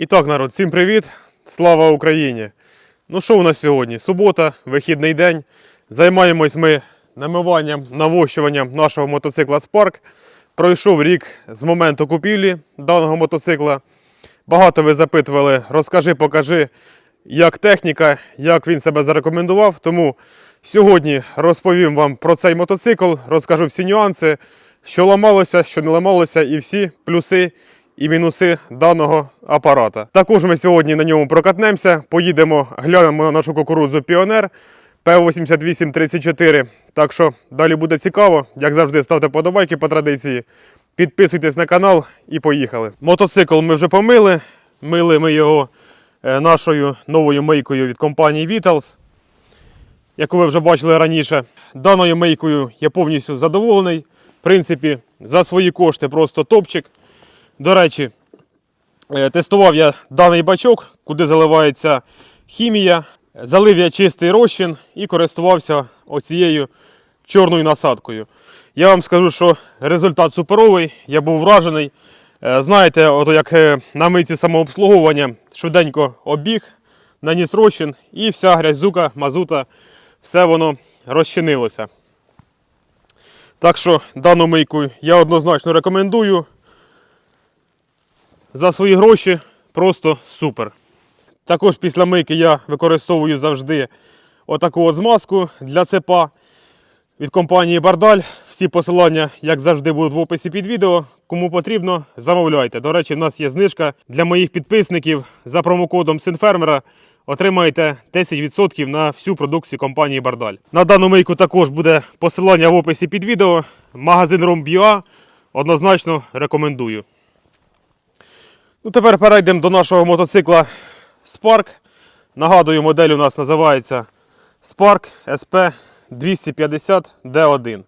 І так, народ, всім привіт! Слава Україні! Ну що у нас сьогодні? Субота, вихідний день. Займаємось ми намиванням, навощуванням нашого мотоцикла Spark. Пройшов рік з моменту купівлі даного мотоцикла. Багато ви запитували, розкажи, покажи, як техніка, як він себе зарекомендував. Тому сьогодні розповім вам про цей мотоцикл, розкажу всі нюанси, що ламалося, що не ламалося, і всі плюси і мінуси даного апарата. Також ми сьогодні на ньому прокатнемося, поїдемо, глянемо на нашу кукурудзу Піонер П8834. Так що далі буде цікаво. Як завжди, ставте подобайки по традиції. Підписуйтесь на канал і поїхали. Мотоцикл ми вже помили. Мили ми його е, нашою новою мийкою від компанії Vitals, яку ви вже бачили раніше. Даною мийкою я повністю задоволений. В принципі, за свої кошти просто топчик. До речі, е, тестував я даний бачок, куди заливається хімія. Залив я чистий розчин і користувався оцією чорною насадкою. Я вам скажу, що результат суперовий, я був вражений. Е, Знаєте, ото як е, на митці самообслуговування швиденько обіг, наніс розчин і вся грязюка, мазута, все воно розчинилося. Так що дану мийку я однозначно рекомендую. За свої гроші просто супер. Також після мийки я використовую завжди отаку от змазку для цепа від компанії Бардаль. Всі посилання, як завжди, будуть в описі під відео. Кому потрібно, замовляйте. До речі, в нас є знижка для моїх підписників за промокодом Синфермера. Отримаєте 10% на всю продукцію компанії Бардаль. На дану мийку також буде посилання в описі під відео. Магазин Ромб'юа однозначно рекомендую. Ну, тепер перейдемо до нашого мотоцикла Spark. Нагадую, модель у нас називається Spark SP 250 D1.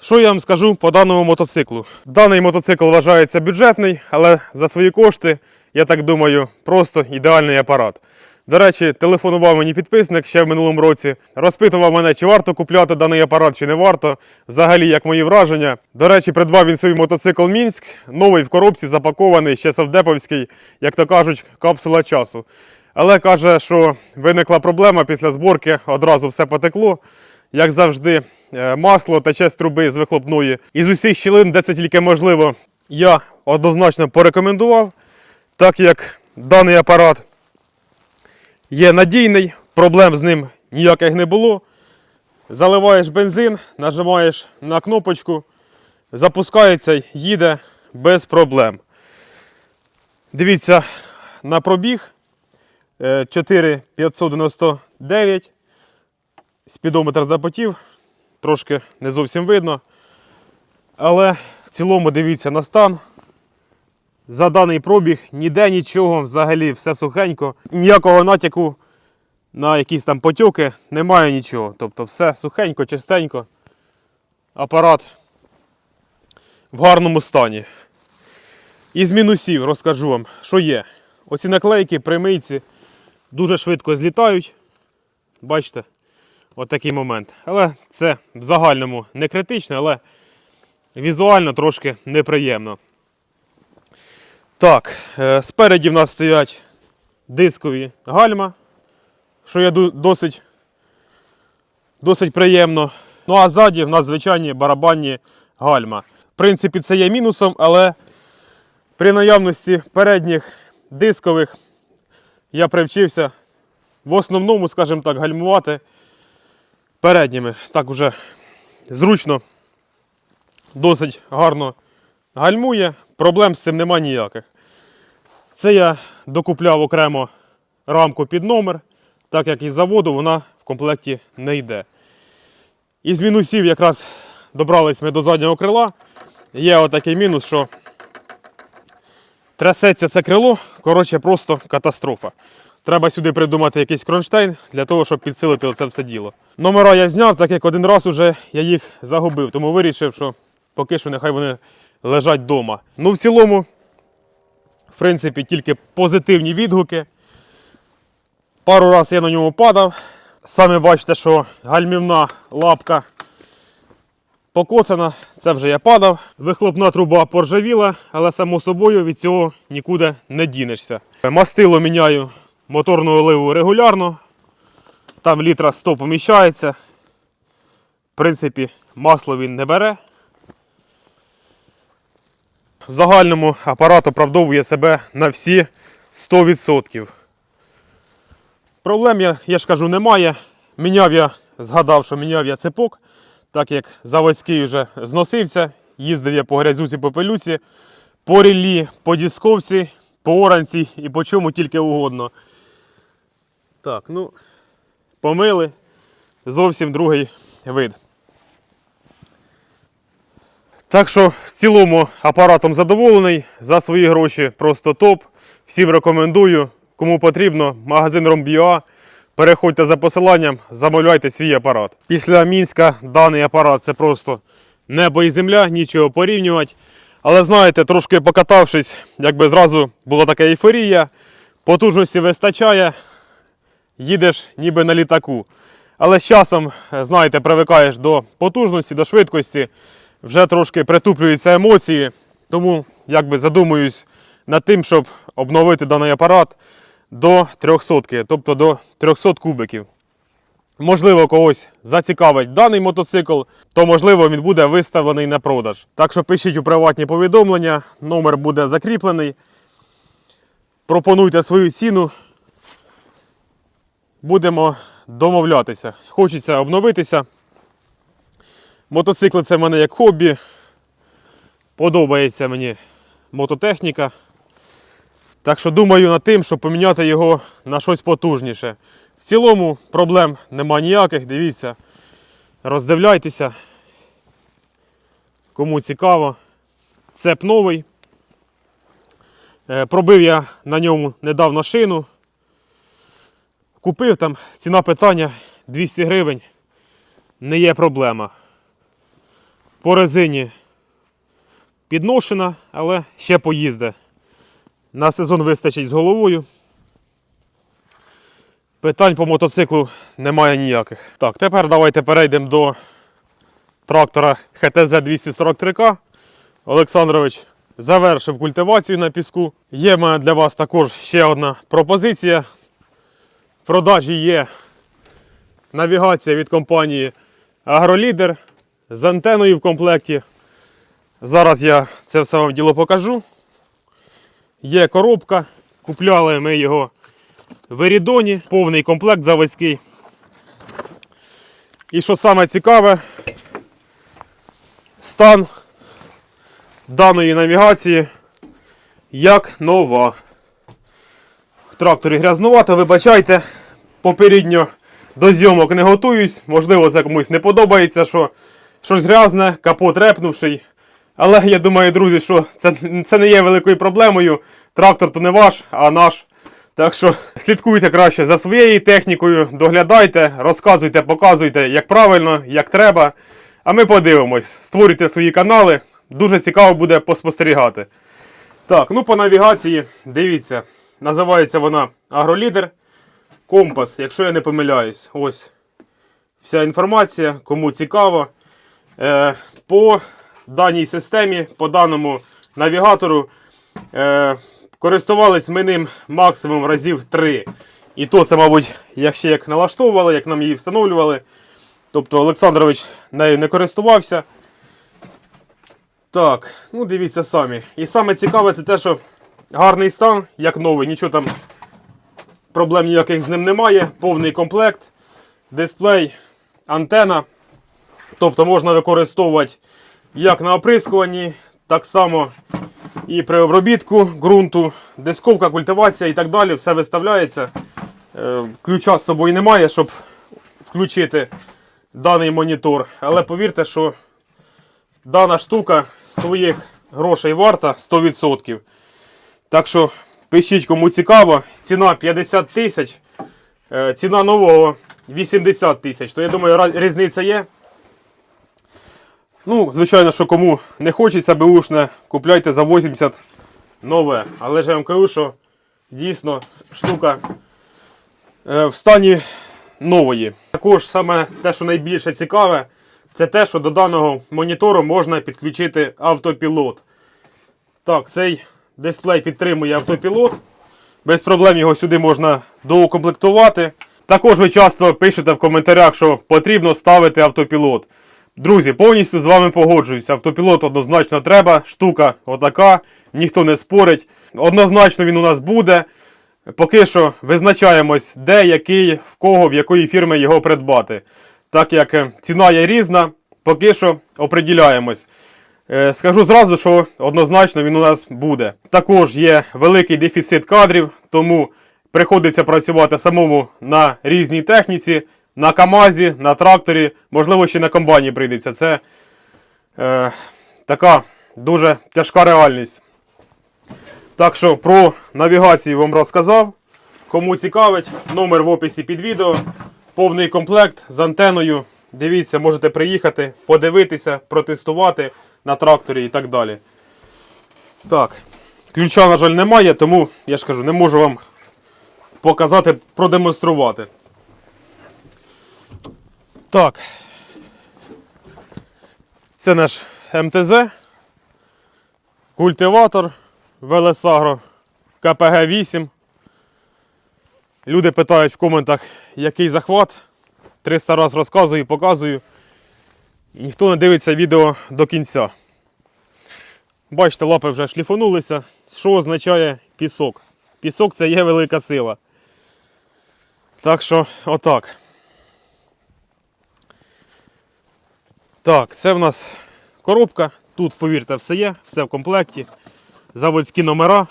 Що я вам скажу по даному мотоциклу? Даний мотоцикл вважається бюджетний, але за свої кошти, я так думаю, просто ідеальний апарат. До речі, телефонував мені підписник ще в минулому році, розпитував мене, чи варто купляти даний апарат, чи не варто. Взагалі, як мої враження. До речі, придбав він свій мотоцикл Мінськ, новий в коробці, запакований, ще совдеповський, як то кажуть, капсула часу. Але каже, що виникла проблема після зборки, одразу все потекло. Як завжди, е, масло тече з труби з вихлопної. Із усіх щілин, де це тільки можливо, я однозначно порекомендував, так як даний апарат є надійний, проблем з ним ніяких не було. Заливаєш бензин, нажимаєш на кнопочку, запускається, їде без проблем. Дивіться на пробіг е, 4599. Спідометр запотів, трошки не зовсім видно. Але в цілому дивіться на стан. За даний пробіг ніде нічого, взагалі все сухенько. Ніякого натяку на якісь там потьоки немає нічого. Тобто все сухенько, чистенько. Апарат в гарному стані. Із мінусів розкажу вам, що є. Оці наклейки при мийці дуже швидко злітають. Бачите? Отакий момент. Але це в загальному не критично, але візуально трошки неприємно. Так, е, спереді в нас стоять дискові гальма, що є досить, досить приємно. Ну а ззаді в нас звичайні барабанні гальма. В принципі, це є мінусом, але при наявності передніх дискових я привчився в основному, скажімо так, гальмувати передніми. Так уже зручно, досить гарно гальмує. Проблем з цим нема ніяких. Це я докупляв окремо рамку під номер, так як із заводу вона в комплекті не йде. Із мінусів якраз добрались ми до заднього крила. Є отакий мінус, що трясеться це крило, коротше, просто катастрофа. Треба сюди придумати якийсь кронштейн для того, щоб підсилити оце все діло. Номера я зняв, так як один раз уже я їх загубив, тому вирішив, що поки що нехай вони лежать вдома. Ну, в цілому, принципі, тільки позитивні відгуки. Пару разів я на ньому падав. Самі бачите, що гальмівна лапка покоцана, це вже я падав. Вихлопна труба поржавіла, але само собою від цього нікуди не дінешся. Мастило міняю моторну оливу регулярно. Там літра 100 поміщається. В принципі, масло він не бере. В загальному апарат оправдовує себе на всі 100%. Проблем я, я ж кажу, немає. Міняв я, згадав, що міняв я цепок, так як заводський вже зносився. Їздив я по грязюці, по пилюці, по ріллі, по дісковці, по оранці і по чому тільки угодно. Так, ну, помили. Зовсім другий вид. Так що в цілому апаратом задоволений. За свої гроші просто топ. Всім рекомендую. Кому потрібно, магазин Ромбіа. Переходьте за посиланням, замовляйте свій апарат. Після Мінська даний апарат це просто небо і земля, нічого порівнювати. Але знаєте, трошки покатавшись, якби зразу була така ейфорія, потужності вистачає, їдеш ніби на літаку. Але з часом, знаєте, привикаєш до потужності, до швидкості, вже трошки притуплюються емоції. Тому якби задумуюсь над тим, щоб обновити даний апарат до 300, тобто до 300 кубиків. Можливо, когось зацікавить даний мотоцикл, то можливо він буде виставлений на продаж. Так що пишіть у приватні повідомлення, номер буде закріплений. Пропонуйте свою ціну. Будемо домовлятися. Хочеться обновитися. Мотоцикли це в мене як хобі. Подобається мені мототехніка. Так що думаю над тим, щоб поміняти його на щось потужніше. В цілому проблем нема ніяких, дивіться, роздивляйтеся. Кому цікаво. Цеп новий. Е, Пробив я на ньому недавно шину. Купив там ціна питання 200 гривень. Не є проблема. По резині підношена, але ще поїзде. На сезон вистачить з головою. Питань по мотоциклу немає ніяких. Так, тепер давайте перейдемо до трактора ХТЗ 243К. Олександрович завершив культивацію на піску. Є в мене для вас також ще одна пропозиція. В продажі є навігація від компанії Агролідер з антеною в комплекті. Зараз я це все вам діло покажу. Є коробка, купляли ми його в Ерідоні, повний комплект заводський. І що саме цікаве, стан даної навігації як нова. В тракторі грязнувато, вибачайте, попередньо до зйомок не готуюсь. Можливо, це комусь не подобається, що щось грязне, капот репнувший. Але я думаю, друзі, що це, це не є великою проблемою. Трактор то не ваш, а наш. Так що слідкуйте краще за своєю технікою, доглядайте, розказуйте, показуйте, як правильно, як треба. А ми подивимось, створюйте свої канали. Дуже цікаво буде поспостерігати. Так, ну по навігації, дивіться, називається вона Агролідер. Компас, якщо я не помиляюсь. Ось вся інформація, кому цікаво. Е, по даній системі, по даному навігатору, е, користувались ми ним максимум разів 3. І то це, мабуть, як ще як налаштовували, як нам її встановлювали. Тобто Олександрович нею не користувався. Так, ну дивіться самі. І саме цікаве це те, що гарний стан, як новий, нічого там проблем ніяких з ним немає. Повний комплект, дисплей, антена. Тобто можна використовувати як на оприскуванні, так само і при обробітку ґрунту, дисковка, культивація і так далі. Все виставляється. Е, Ключа з собою немає, щоб включити даний монітор. Але повірте, що дана штука своїх грошей варта 100%. Так що пишіть, кому цікаво. Ціна 50 тисяч, е, ціна нового 80 тисяч. То я думаю, різниця є. Ну, звичайно, що кому не хочеться беушне, купляйте за 80 нове. Але ж я вам кажу, що дійсно штука е, в стані нової. Також саме те, що найбільше цікаве, це те, що до даного монітору можна підключити автопілот. Так, цей дисплей підтримує автопілот. Без проблем його сюди можна доукомплектувати. Також ви часто пишете в коментарях, що потрібно ставити автопілот. Друзі, повністю з вами погоджуюсь. Автопілот однозначно треба. Штука отака, ніхто не спорить. Однозначно він у нас буде. Поки що визначаємось, де, який, в кого, в якої фірми його придбати. Так як е, ціна є різна, поки що оприділяємось. Е, Скажу зразу, що однозначно він у нас буде. Також є великий дефіцит кадрів, тому приходиться працювати самому на різній техніці, на КАМАЗі, на тракторі, можливо, ще на комбайні прийдеться. Це е, така дуже тяжка реальність. Так що про навігацію вам розказав. Кому цікавить, номер в описі під відео. Повний комплект з антеною. Дивіться, можете приїхати, подивитися, протестувати на тракторі і так далі. Так, ключа, на жаль, немає, тому я ж кажу, не можу вам показати, продемонструвати. Так. Це наш МТЗ. Культиватор Велесагро КПГ 8. Люди питають в коментах, який захват. 300 раз розказую, показую. Ніхто не дивиться відео до кінця. Бачите, лапи вже шліфанулися. Що означає пісок? Пісок це є велика сила. Так що, отак. Так, це в нас коробка. Тут, повірте, все є, все в комплекті. Заводські номера.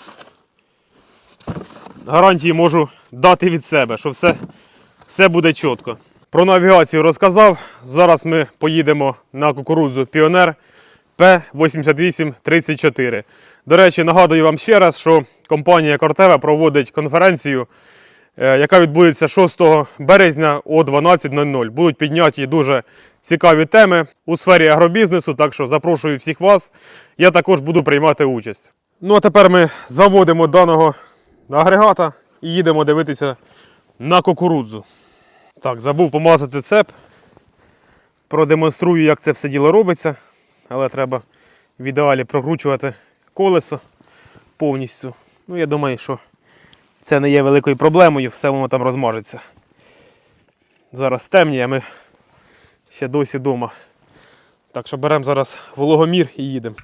Гарантії можу дати від себе, що все, все буде чітко. Про навігацію розказав. Зараз ми поїдемо на кукурудзу Піонер П8834. До речі, нагадую вам ще раз, що компанія Кортева проводить конференцію, яка відбудеться 6 березня о 12.00. Будуть підняті дуже цікаві теми у сфері агробізнесу, так що запрошую всіх вас. Я також буду приймати участь. Ну а тепер ми заводимо даного агрегата і їдемо дивитися на кукурудзу. Так, забув помазати цеп. Продемонструю, як це все діло робиться. Але треба в ідеалі прокручувати колесо повністю. Ну, я думаю, що це не є великою проблемою, все воно там розмажеться. Зараз темніє, ми ще досі вдома. Так що беремо зараз вологомір і їдемо.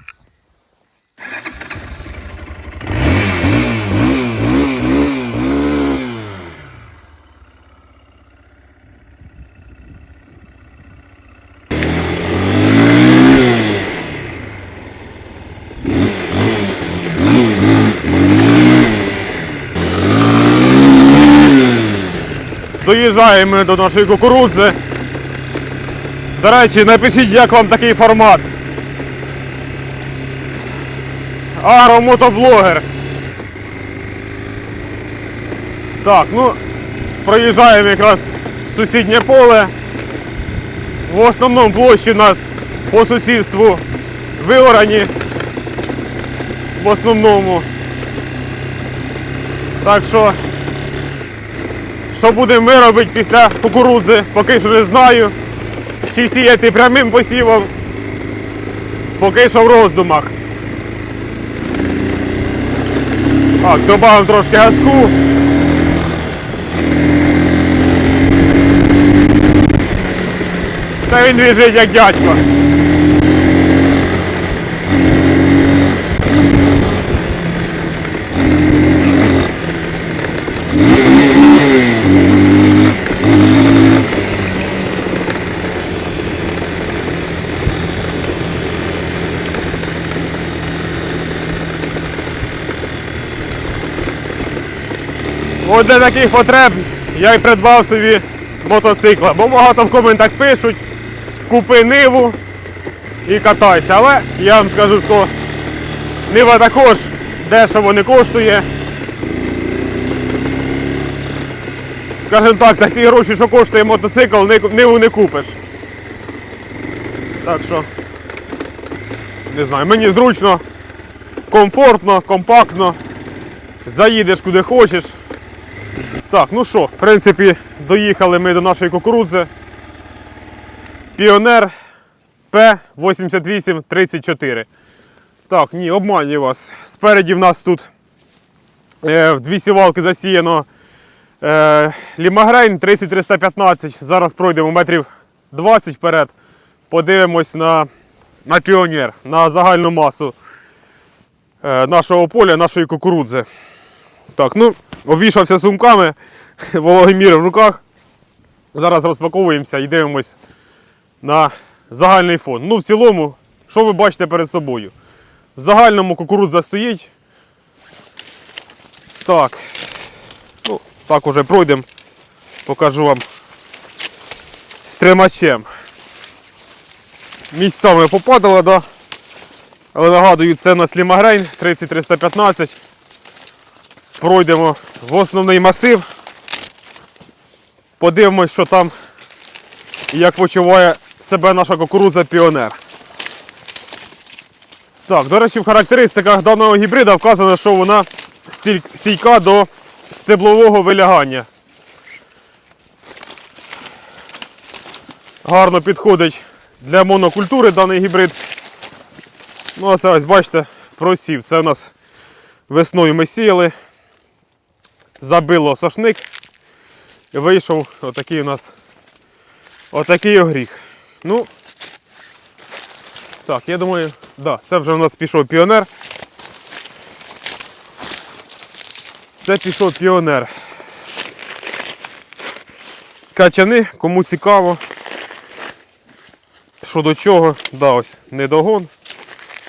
Доїжджаємо до нашої кукурудзи. До речі, напишіть, як вам такий формат. Агромотоблогер. Так, ну, проїжджаємо якраз в сусіднє поле. В основному площі у нас по сусідству виорані. В основному. Так що що будемо ми робити після кукурудзи, поки що не знаю. Чи сіяти прямим посівом, поки що в роздумах. Так, додамо трошки газку. Та він біжить як дядько. От для таких потреб я й придбав собі мотоцикла, бо багато в коментах пишуть, купи ниву і катайся. Але я вам скажу, що нива також дешево не коштує. Скажімо так, за ці гроші, що коштує мотоцикл, ниву не купиш. Так що, не знаю, мені зручно, комфортно, компактно. Заїдеш куди хочеш. Так, ну що, в принципі, доїхали ми до нашої кукурудзи. Піонер П8834. Так, ні, обманюю вас. Спереді в нас тут е, в дві сівалки засіяно е, лімагрейн 30315. Зараз пройдемо метрів 20 вперед. Подивимось на, на піонер, на загальну масу е, нашого поля, нашої кукурудзи. Так, ну, обвішався сумками, вологомір в руках. Зараз розпаковуємося і дивимось на загальний фон. Ну, в цілому, що ви бачите перед собою? В загальному кукурудза стоїть. Так. Ну, так уже пройдемо. Покажу вам з тримачем. Місцями попадало, да? але нагадую, це у нас лімагрейн 30315. Пройдемо в основний масив. Подивимось, що там і як почуває себе наша кукурудза Піонер. Так, до речі, в характеристиках даного гібрида вказано, що вона стійка до стеблового вилягання. Гарно підходить для монокультури даний гібрид. Ну, а це ось бачите, просів. Це у нас весною ми сіяли, забило сошник і вийшов отакий у нас отакий огріх. Ну, так, я думаю, да, це вже у нас пішов піонер. Це пішов піонер. Качани, кому цікаво. Що до чого, да, ось недогон.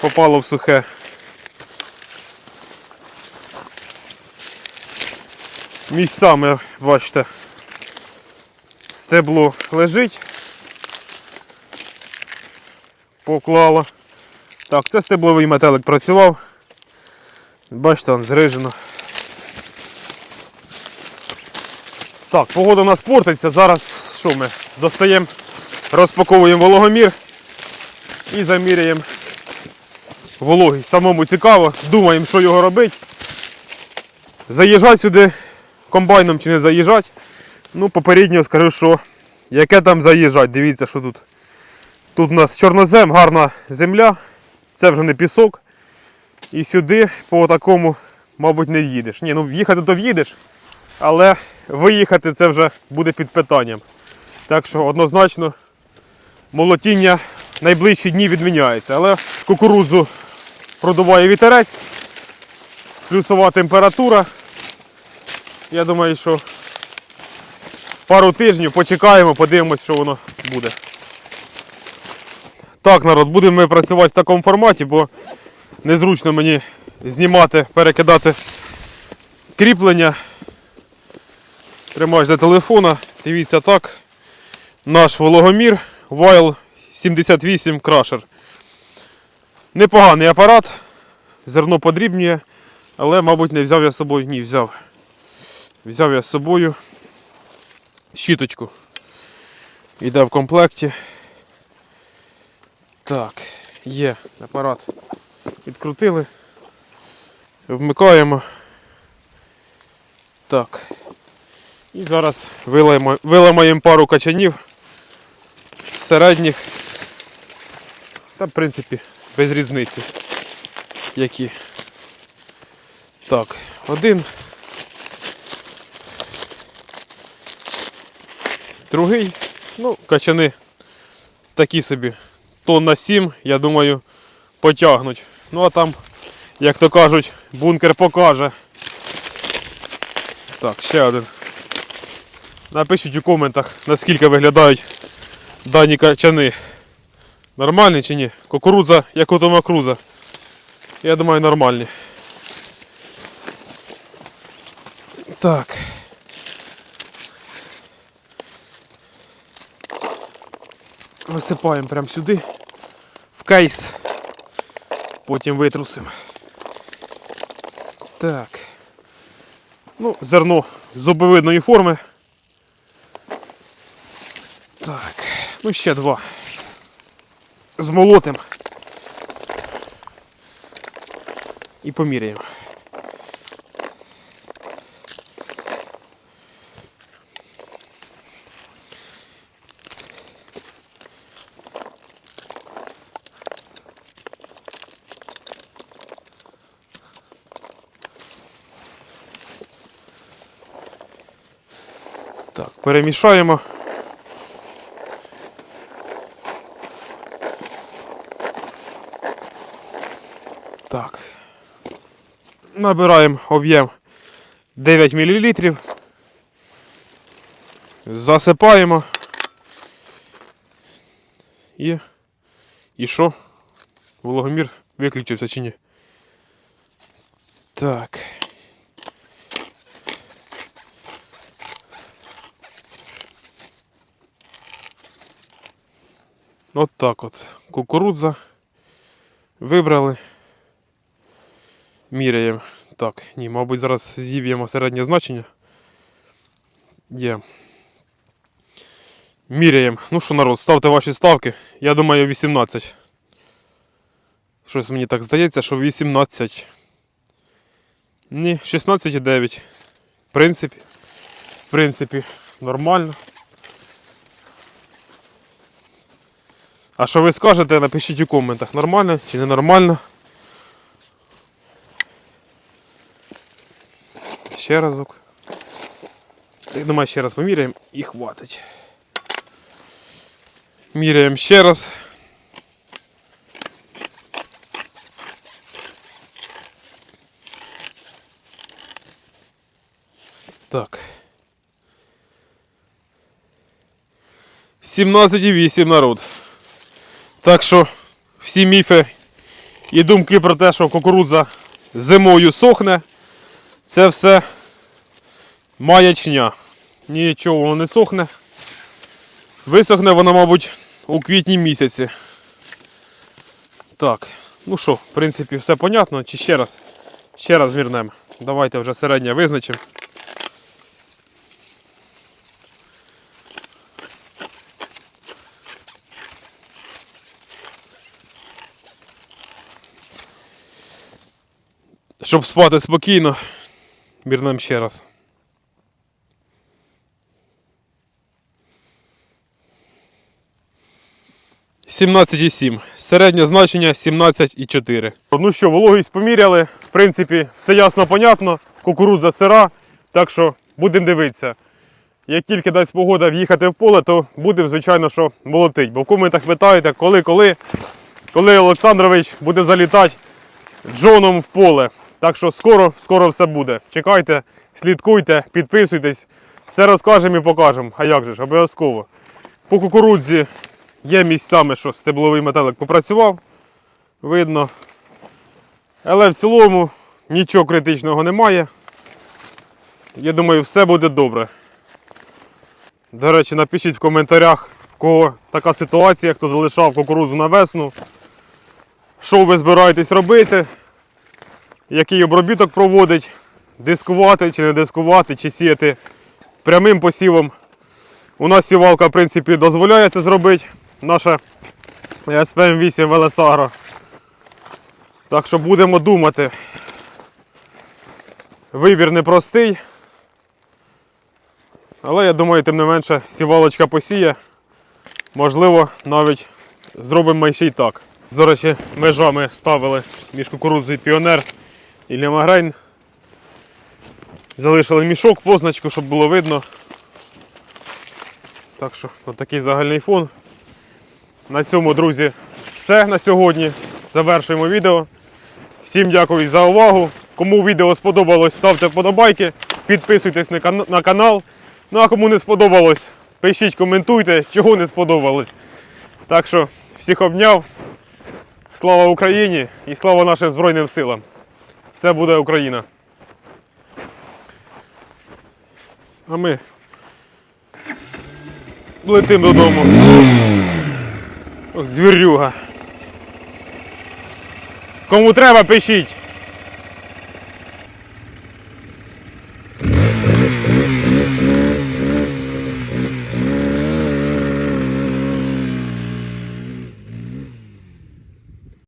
Попало в сухе. Місцями, бачите, стебло лежить. Поклало. Так, це стебловий метелик працював. Бачите, он зрижено. Так, погода у нас портиться. Зараз що ми? Достаємо, розпаковуємо вологомір і заміряємо вологість. Самому цікаво, думаємо, що його робити. Заїжджати сюди комбайном чи не заїжджати. Ну, попередньо скажу, що яке там заїжджати. Дивіться, що тут. Тут у нас чорнозем, гарна земля. Це вже не пісок. І сюди по такому, мабуть, не в'їдеш. Ні, ну в'їхати то в'їдеш, але виїхати це вже буде під питанням. Так що однозначно молотіння найближчі дні відміняється. Але кукурудзу продуває вітерець, плюсова температура. Я думаю, що пару тижнів почекаємо, подивимось, що воно буде. Так, народ, будемо ми працювати в такому форматі, бо незручно мені знімати, перекидати кріплення. Тримаєш до телефона. Дивіться так. Наш вологомір Wild 78 Crusher. Непоганий апарат, зерно подрібнює, але, мабуть, не взяв я з собою. Ні, взяв. Взяв я з собою щіточку. Іде в комплекті. Так, є апарат. Відкрутили. Вмикаємо. Так. І зараз виламаємо, пару качанів середніх. Та, в принципі, без різниці. Які. Так, один. Другий. Ну, качани такі собі. Тонн на 7, я думаю, потягнуть. Ну а там, як то кажуть, бункер покаже. Так, ще один. Напишіть у коментах, наскільки виглядають дані качани. Нормальні чи ні? Кукурудза, як у Тома Круза. Я думаю, нормальні. Так. Висипаємо прямо сюди, в кейс. Потім витрусимо. Так. Ну, зерно зубовидної форми. Так, ну ще два. Змолотим. І поміряємо. Так, перемішаємо. Так. Набираємо об'єм 9 мл. Засипаємо. І. І що? Вологомір виключився чи ні? Так. От так от. Кукурудза. Вибрали. Міряємо. Так, ні, мабуть, зараз зіб'ємо середнє значення. Є. Міряємо. Ну що, народ, ставте ваші ставки. Я думаю, 18. Щось мені так здається, що 18. Ні, 16,9. В принципі. В принципі, нормально. А що ви скажете, напишіть у коментах, нормально чи ненормально. Ще разок. Я думаю, ще раз поміряємо і хватить. Міряємо ще раз. Так. 17,8 народ. Так що всі міфи і думки про те, що кукурудза зимою сохне, це все маячня. Нічого воно не сохне. Висохне воно, мабуть, у квітні місяці. Так, ну що, в принципі, все понятно. Чи ще раз? Ще раз змірнемо. Давайте вже середнє визначимо. Щоб спати спокійно, мірнемо ще раз. Сімнадцять і сім. Середнє значення 17,4. Ну що, вологість поміряли. В принципі, все ясно, понятно. Кукурудза сира. Так що будемо дивитися. Як тільки дасть погода в'їхати в поле, то будемо, звичайно, що молотить. Бо в коментах питаєте, коли, коли, коли Олександрович буде залітати Джоном в поле. Так що скоро, скоро все буде. Чекайте, слідкуйте, підписуйтесь. Все розкажемо і покажемо. А як же ж, обов'язково. По кукурудзі є місцями, що стебловий метелик попрацював. Видно. Але в цілому нічого критичного немає. Я думаю, все буде добре. До речі, напишіть в коментарях, в кого така ситуація, хто залишав кукурудзу на весну. Що ви збираєтесь робити? Який обробіток проводить, дискувати чи не дискувати, чи сіяти прямим посівом. У нас сівалка, в принципі, дозволяє це зробити. Наша СПМ8 Велесагро. Так що будемо думати. Вибір непростий. Але я думаю, тим не менше, сівалочка посіє. Можливо, навіть зробимо ще й так. До речі, межами ставили між кукурудзою піонер і лямаграйн. Залишили мішок, позначку, щоб було видно. Так що, отакий загальний фон. На цьому, друзі, все на сьогодні. Завершуємо відео. Всім дякую за увагу. Кому відео сподобалось, ставте вподобайки, підписуйтесь на канал. Ну а кому не сподобалось, пишіть, коментуйте, чого не сподобалось. Так що, всіх обняв. Слава Україні і слава нашим Збройним силам! Все буде Україна. А ми летимо додому. Ох, звірюга. Кому треба, пишіть.